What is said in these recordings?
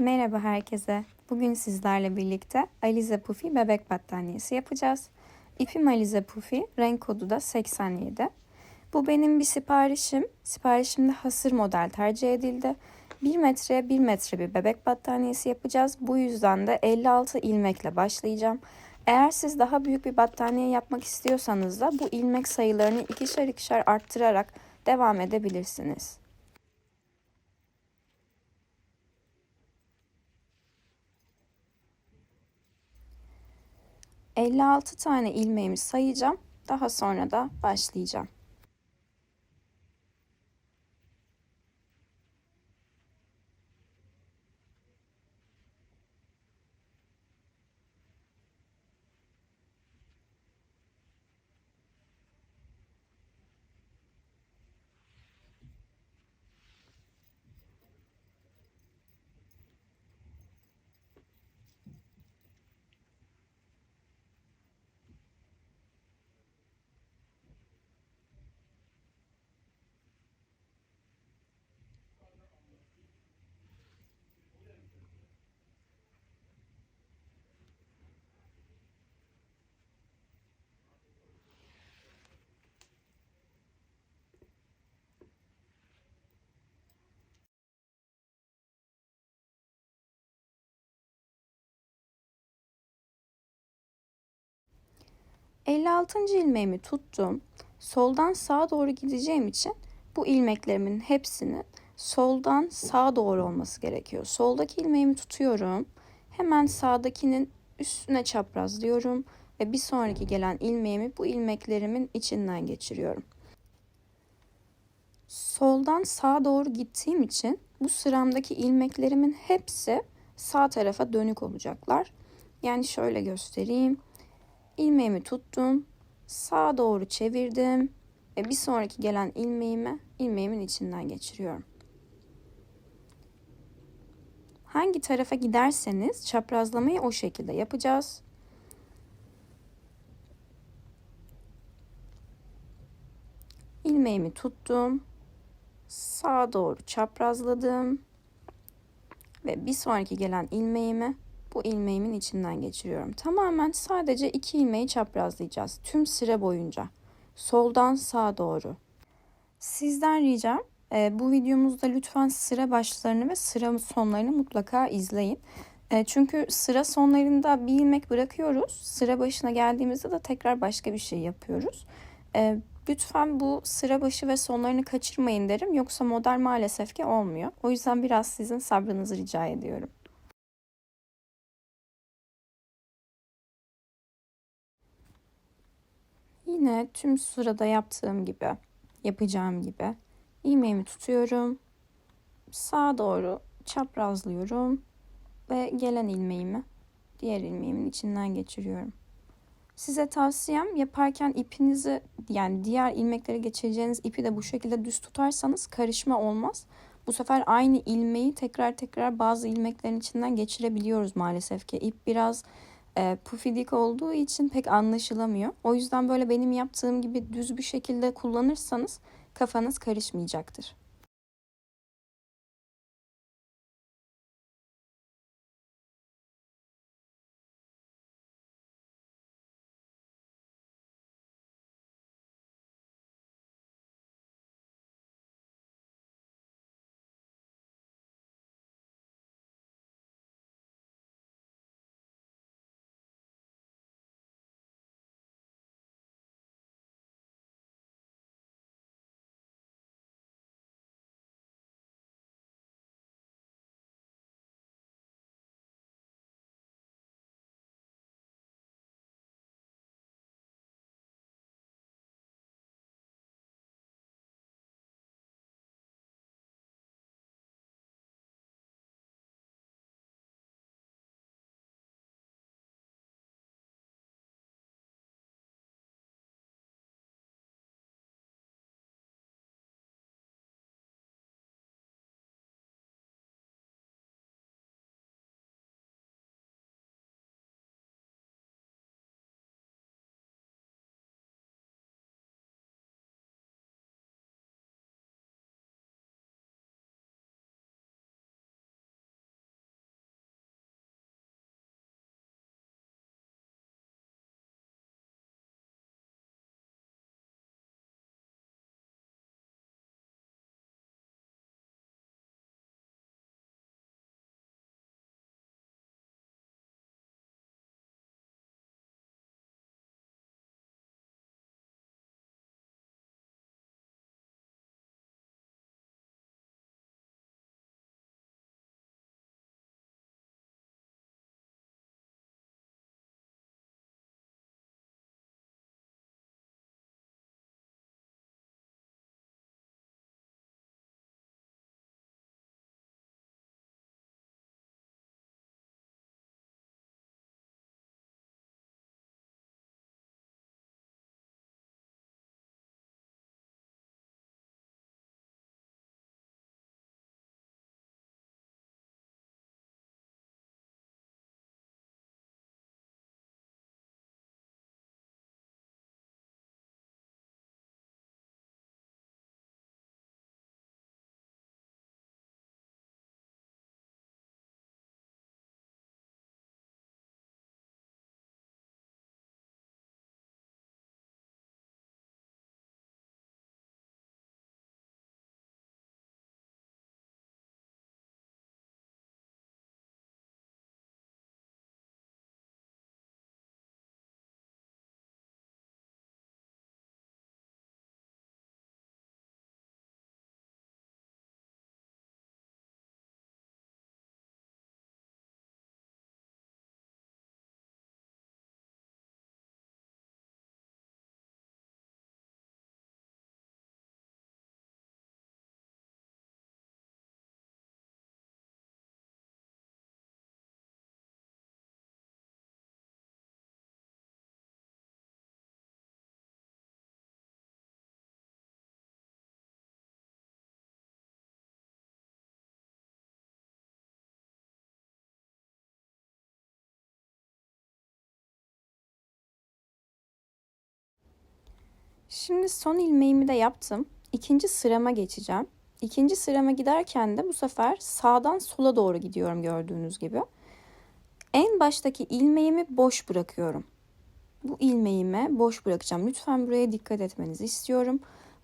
Merhaba herkese. Bugün sizlerle birlikte Alize Puffy bebek battaniyesi yapacağız. İpim Alize Puffy, renk kodu da 87. Bu benim bir siparişim. Siparişimde hasır model tercih edildi. 1 metreye 1 metre bir bebek battaniyesi yapacağız. Bu yüzden de 56 ilmekle başlayacağım. Eğer siz daha büyük bir battaniye yapmak istiyorsanız da bu ilmek sayılarını ikişer ikişer arttırarak devam edebilirsiniz. 56 tane ilmeğimi sayacağım. Daha sonra da başlayacağım. 56. ilmeğimi tuttum. Soldan sağa doğru gideceğim için bu ilmeklerimin hepsinin soldan sağa doğru olması gerekiyor. Soldaki ilmeğimi tutuyorum. Hemen sağdakinin üstüne çaprazlıyorum ve bir sonraki gelen ilmeğimi bu ilmeklerimin içinden geçiriyorum. Soldan sağa doğru gittiğim için bu sıramdaki ilmeklerimin hepsi sağ tarafa dönük olacaklar. Yani şöyle göstereyim ilmeğimi tuttum. Sağa doğru çevirdim ve bir sonraki gelen ilmeğimi ilmeğimin içinden geçiriyorum. Hangi tarafa giderseniz çaprazlamayı o şekilde yapacağız. ilmeğimi tuttum. Sağa doğru çaprazladım. Ve bir sonraki gelen ilmeğimi bu ilmeğimin içinden geçiriyorum. Tamamen sadece iki ilmeği çaprazlayacağız tüm sıra boyunca. Soldan sağa doğru. Sizden ricam e, bu videomuzda lütfen sıra başlarını ve sıra sonlarını mutlaka izleyin. E, çünkü sıra sonlarında bir ilmek bırakıyoruz. Sıra başına geldiğimizde de tekrar başka bir şey yapıyoruz. E, lütfen bu sıra başı ve sonlarını kaçırmayın derim. Yoksa model maalesef ki olmuyor. O yüzden biraz sizin sabrınızı rica ediyorum. Yine tüm sırada yaptığım gibi, yapacağım gibi ilmeğimi tutuyorum. Sağa doğru çaprazlıyorum ve gelen ilmeğimi diğer ilmeğimin içinden geçiriyorum. Size tavsiyem yaparken ipinizi yani diğer ilmekleri geçireceğiniz ipi de bu şekilde düz tutarsanız karışma olmaz. Bu sefer aynı ilmeği tekrar tekrar bazı ilmeklerin içinden geçirebiliyoruz maalesef ki. İp biraz e, pufidik olduğu için pek anlaşılamıyor. O yüzden böyle benim yaptığım gibi düz bir şekilde kullanırsanız kafanız karışmayacaktır. Şimdi son ilmeğimi de yaptım. İkinci sırama geçeceğim. İkinci sırama giderken de bu sefer sağdan sola doğru gidiyorum gördüğünüz gibi. En baştaki ilmeğimi boş bırakıyorum. Bu ilmeğime boş bırakacağım. Lütfen buraya dikkat etmenizi istiyorum.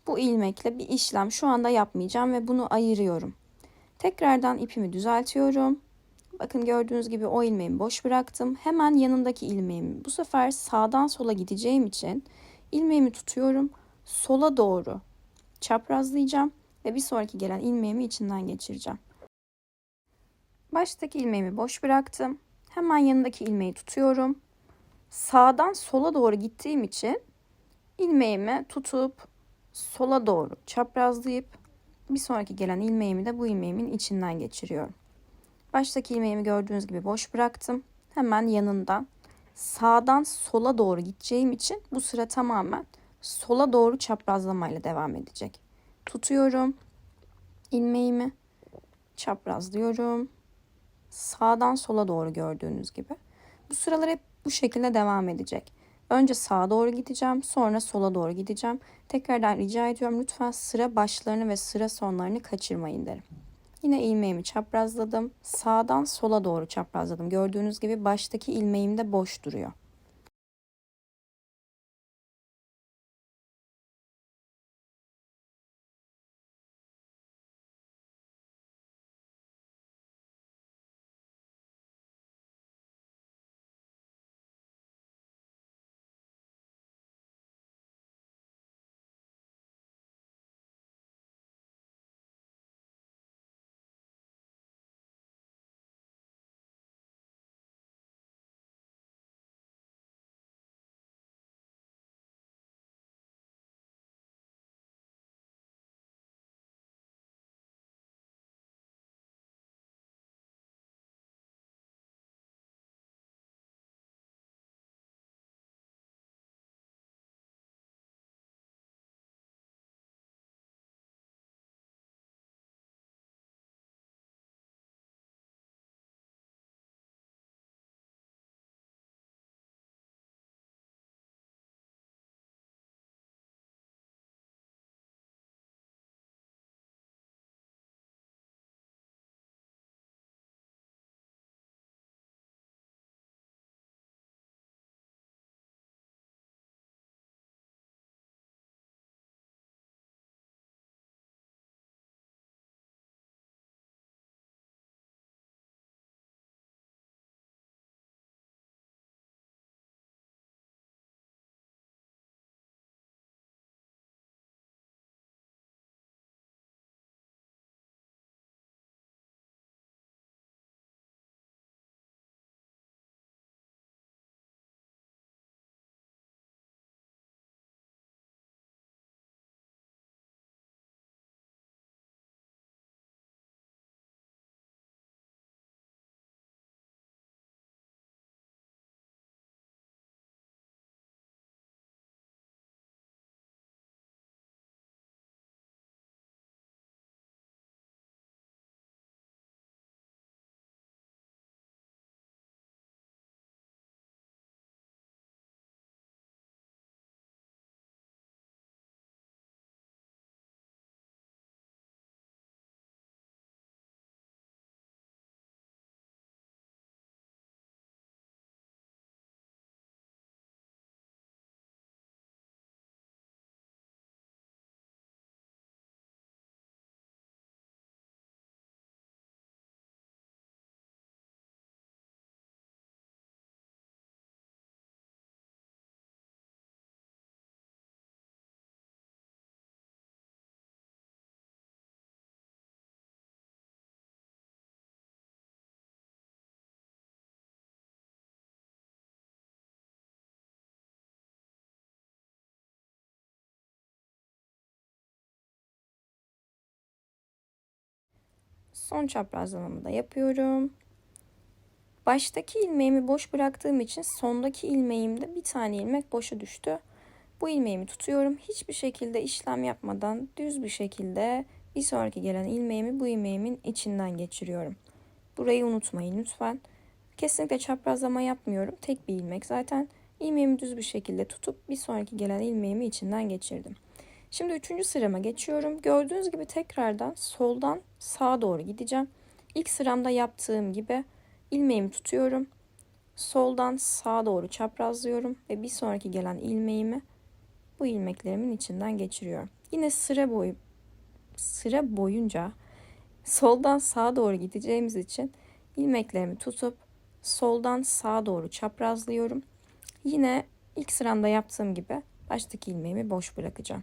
Bu ilmekle bir işlem şu anda yapmayacağım ve bunu ayırıyorum. Tekrardan ipimi düzeltiyorum. Bakın gördüğünüz gibi o ilmeğimi boş bıraktım. Hemen yanındaki ilmeğimi bu sefer sağdan sola gideceğim için ilmeğimi tutuyorum. Sola doğru çaprazlayacağım ve bir sonraki gelen ilmeğimi içinden geçireceğim. Baştaki ilmeğimi boş bıraktım. Hemen yanındaki ilmeği tutuyorum. Sağdan sola doğru gittiğim için ilmeğimi tutup sola doğru çaprazlayıp bir sonraki gelen ilmeğimi de bu ilmeğimin içinden geçiriyorum. Baştaki ilmeğimi gördüğünüz gibi boş bıraktım. Hemen yanından sağdan sola doğru gideceğim için bu sıra tamamen sola doğru çaprazlamayla devam edecek. Tutuyorum ilmeğimi çaprazlıyorum. Sağdan sola doğru gördüğünüz gibi. Bu sıralar hep bu şekilde devam edecek. Önce sağa doğru gideceğim, sonra sola doğru gideceğim. Tekrardan rica ediyorum lütfen sıra başlarını ve sıra sonlarını kaçırmayın derim. Yine ilmeğimi çaprazladım. Sağdan sola doğru çaprazladım. Gördüğünüz gibi baştaki ilmeğim de boş duruyor. Son çaprazlamamı da yapıyorum. Baştaki ilmeğimi boş bıraktığım için sondaki ilmeğimde bir tane ilmek boşa düştü. Bu ilmeğimi tutuyorum. Hiçbir şekilde işlem yapmadan düz bir şekilde bir sonraki gelen ilmeğimi bu ilmeğimin içinden geçiriyorum. Burayı unutmayın lütfen. Kesinlikle çaprazlama yapmıyorum. Tek bir ilmek zaten. ilmeğimi düz bir şekilde tutup bir sonraki gelen ilmeğimi içinden geçirdim. Şimdi üçüncü sırama geçiyorum. Gördüğünüz gibi tekrardan soldan sağa doğru gideceğim. İlk sıramda yaptığım gibi ilmeğimi tutuyorum. Soldan sağa doğru çaprazlıyorum ve bir sonraki gelen ilmeğimi bu ilmeklerimin içinden geçiriyorum. Yine sıra boyu sıra boyunca soldan sağa doğru gideceğimiz için ilmeklerimi tutup soldan sağa doğru çaprazlıyorum. Yine ilk sıramda yaptığım gibi baştaki ilmeğimi boş bırakacağım.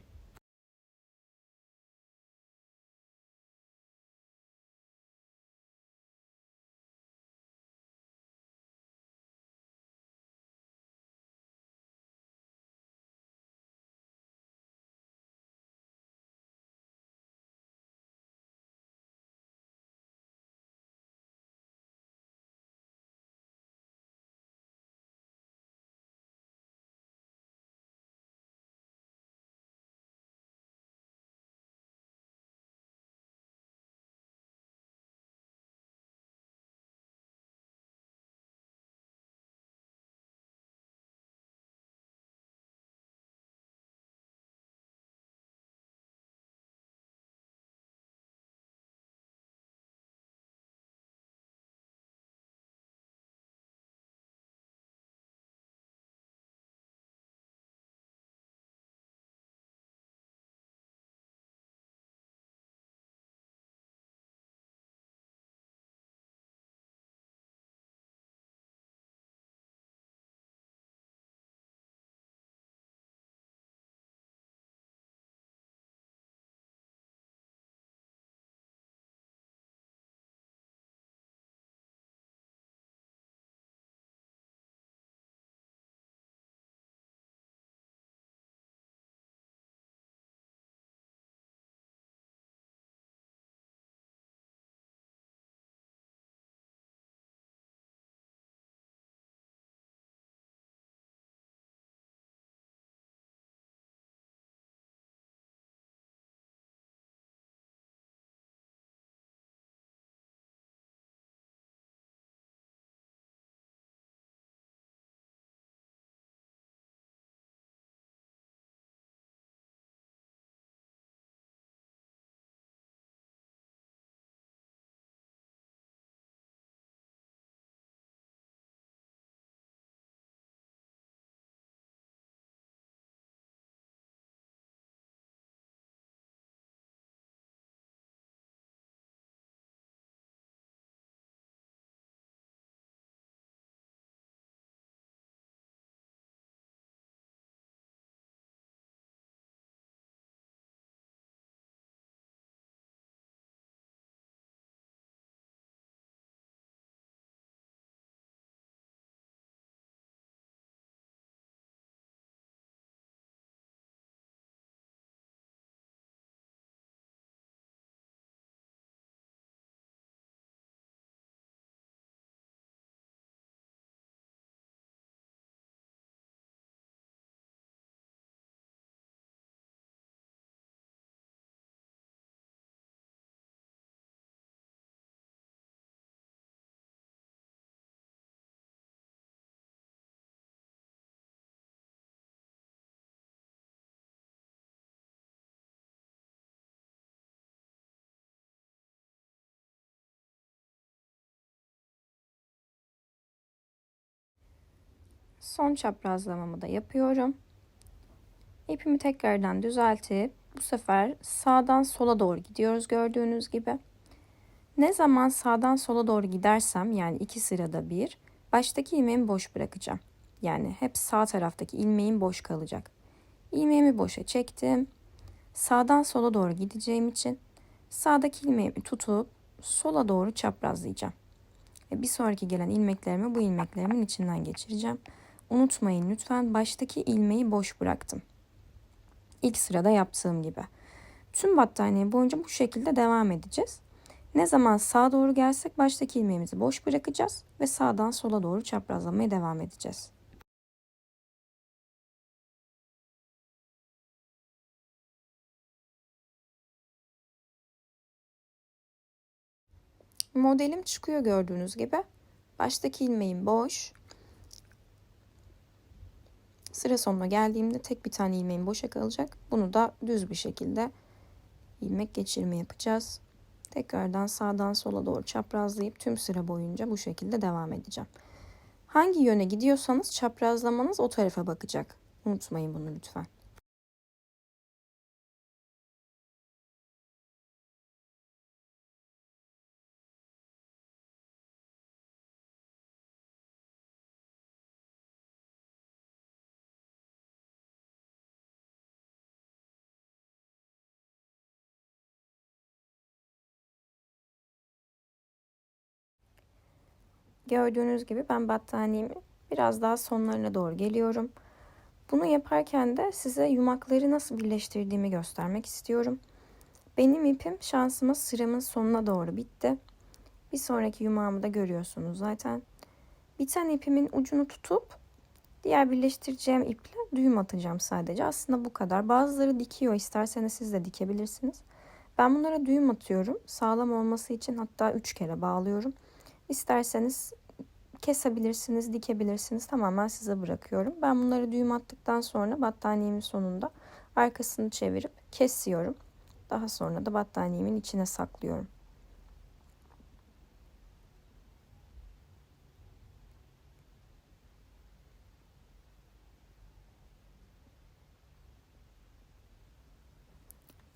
Son çaprazlamamı da yapıyorum. İpimi tekrardan düzeltip bu sefer sağdan sola doğru gidiyoruz gördüğünüz gibi. Ne zaman sağdan sola doğru gidersem yani iki sırada bir baştaki ilmeğimi boş bırakacağım. Yani hep sağ taraftaki ilmeğim boş kalacak. İlmeğimi boşa çektim. Sağdan sola doğru gideceğim için sağdaki ilmeğimi tutup sola doğru çaprazlayacağım. Ve bir sonraki gelen ilmeklerimi bu ilmeklerimin içinden geçireceğim. Unutmayın lütfen baştaki ilmeği boş bıraktım. İlk sırada yaptığım gibi. Tüm battaniye boyunca bu şekilde devam edeceğiz. Ne zaman sağa doğru gelsek baştaki ilmeğimizi boş bırakacağız ve sağdan sola doğru çaprazlamaya devam edeceğiz. Modelim çıkıyor gördüğünüz gibi. Baştaki ilmeğim boş. Sıra sonuna geldiğimde tek bir tane ilmeğim boşa kalacak. Bunu da düz bir şekilde ilmek geçirme yapacağız. Tekrardan sağdan sola doğru çaprazlayıp tüm sıra boyunca bu şekilde devam edeceğim. Hangi yöne gidiyorsanız çaprazlamanız o tarafa bakacak. Unutmayın bunu lütfen. Gördüğünüz gibi ben battaniyemi biraz daha sonlarına doğru geliyorum. Bunu yaparken de size yumakları nasıl birleştirdiğimi göstermek istiyorum. Benim ipim şansıma sıramın sonuna doğru bitti. Bir sonraki yumağımı da görüyorsunuz zaten. Biten ipimin ucunu tutup diğer birleştireceğim iple düğüm atacağım sadece. Aslında bu kadar. Bazıları dikiyor. İsterseniz siz de dikebilirsiniz. Ben bunlara düğüm atıyorum. Sağlam olması için hatta 3 kere bağlıyorum. İsterseniz kesebilirsiniz, dikebilirsiniz. Tamamen size bırakıyorum. Ben bunları düğüm attıktan sonra battaniyemin sonunda arkasını çevirip kesiyorum. Daha sonra da battaniyemin içine saklıyorum.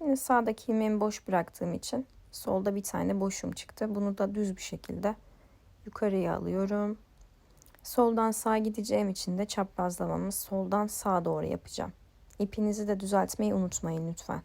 Yine sağdaki ilmeğimi boş bıraktığım için solda bir tane boşum çıktı. Bunu da düz bir şekilde yukarıya alıyorum. Soldan sağa gideceğim için de çaprazlamamı soldan sağa doğru yapacağım. İpinizi de düzeltmeyi unutmayın lütfen.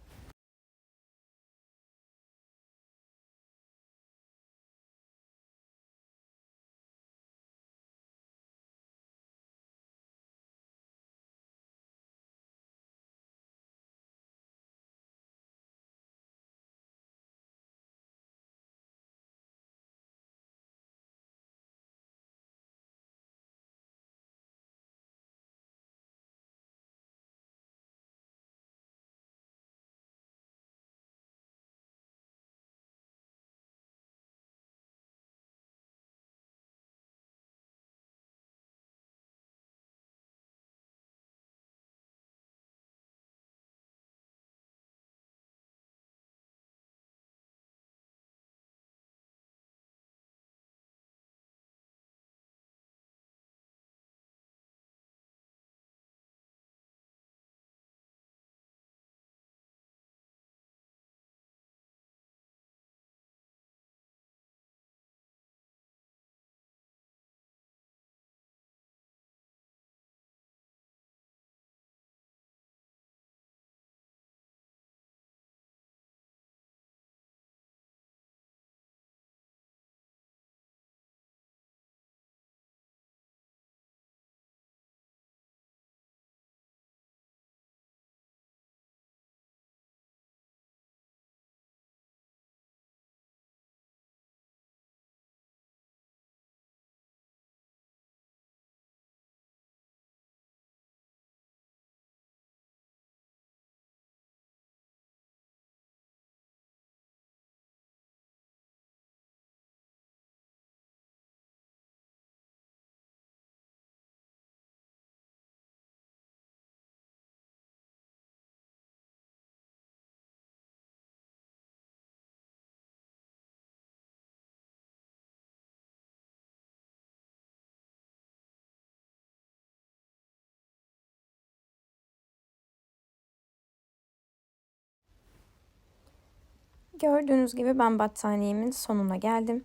Gördüğünüz gibi ben battaniyemin sonuna geldim.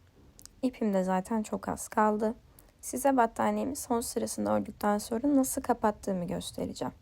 İpim de zaten çok az kaldı. Size battaniyemin son sırasını ördükten sonra nasıl kapattığımı göstereceğim.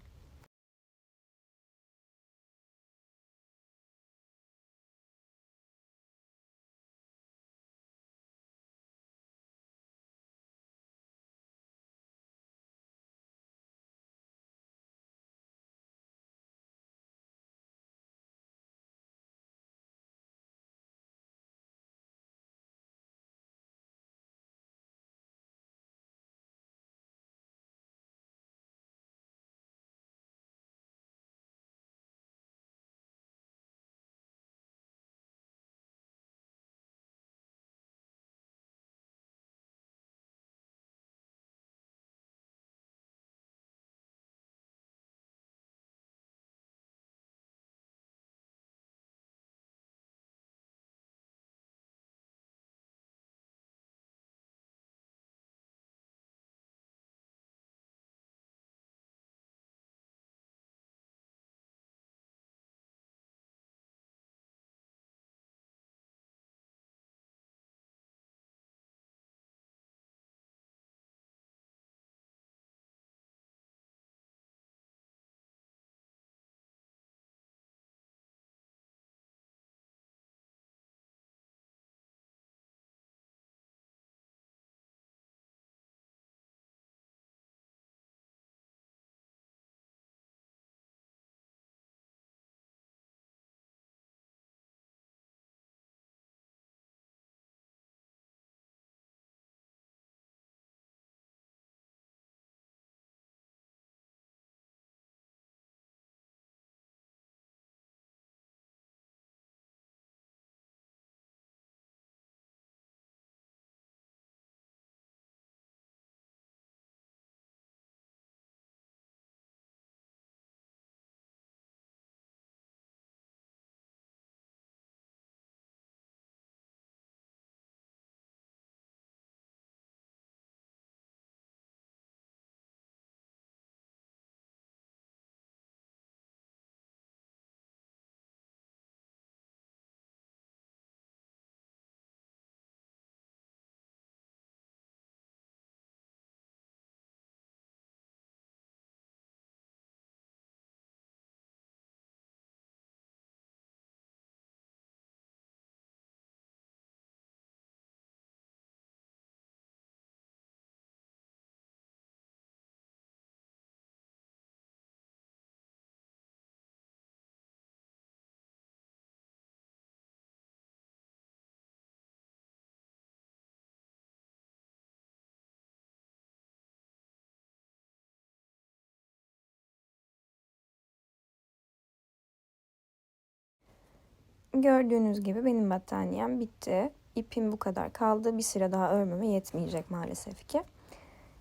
Gördüğünüz gibi benim battaniyem bitti. İpim bu kadar kaldı. Bir süre daha örmeme yetmeyecek maalesef ki.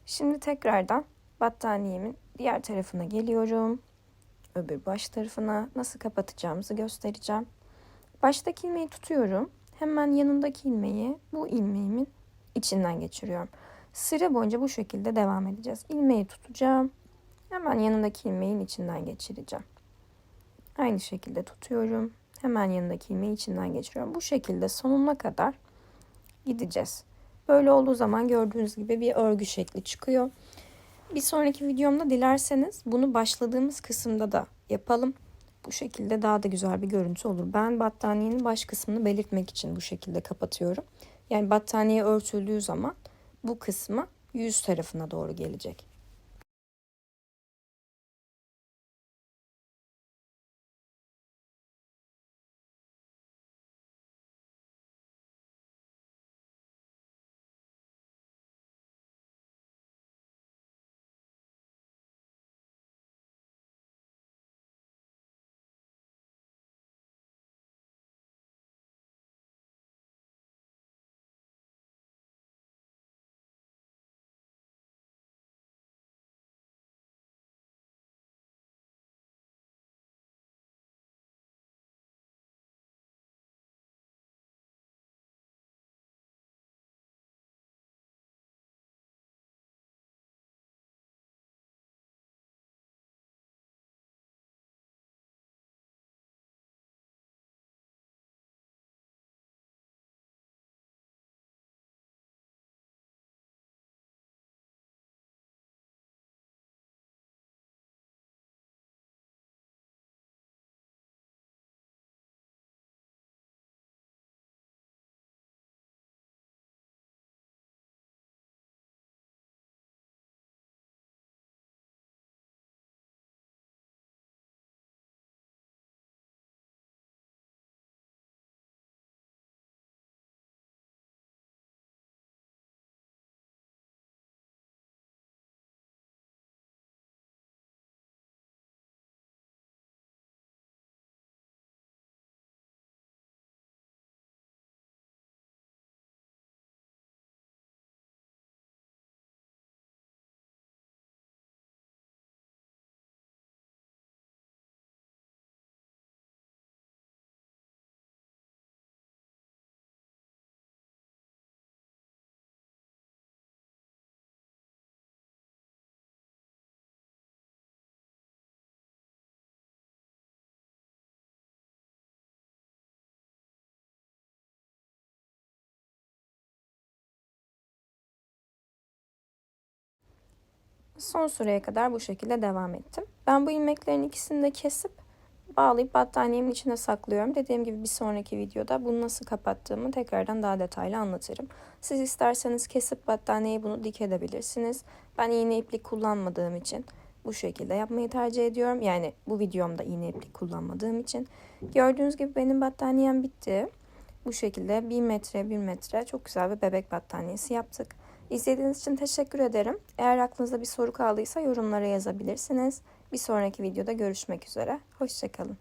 Şimdi tekrardan battaniyemin diğer tarafına geliyorum. Öbür baş tarafına nasıl kapatacağımızı göstereceğim. Baştaki ilmeği tutuyorum. Hemen yanındaki ilmeği bu ilmeğimin içinden geçiriyorum. Sıra boyunca bu şekilde devam edeceğiz. İlmeği tutacağım. Hemen yanındaki ilmeğin içinden geçireceğim. Aynı şekilde tutuyorum. Hemen yanındaki ilmeği içinden geçiriyorum. Bu şekilde sonuna kadar gideceğiz. Böyle olduğu zaman gördüğünüz gibi bir örgü şekli çıkıyor. Bir sonraki videomda dilerseniz bunu başladığımız kısımda da yapalım. Bu şekilde daha da güzel bir görüntü olur. Ben battaniyenin baş kısmını belirtmek için bu şekilde kapatıyorum. Yani battaniye örtüldüğü zaman bu kısmı yüz tarafına doğru gelecek. Son süreye kadar bu şekilde devam ettim. Ben bu ilmeklerin ikisini de kesip bağlayıp battaniyemin içine saklıyorum. Dediğim gibi bir sonraki videoda bunu nasıl kapattığımı tekrardan daha detaylı anlatırım. Siz isterseniz kesip battaniyeye bunu dikebilirsiniz. Ben iğne iplik kullanmadığım için bu şekilde yapmayı tercih ediyorum. Yani bu videomda iğne iplik kullanmadığım için. Gördüğünüz gibi benim battaniyem bitti. Bu şekilde 1 metre 1 metre çok güzel bir bebek battaniyesi yaptık. İzlediğiniz için teşekkür ederim. Eğer aklınızda bir soru kaldıysa yorumlara yazabilirsiniz. Bir sonraki videoda görüşmek üzere. Hoşçakalın.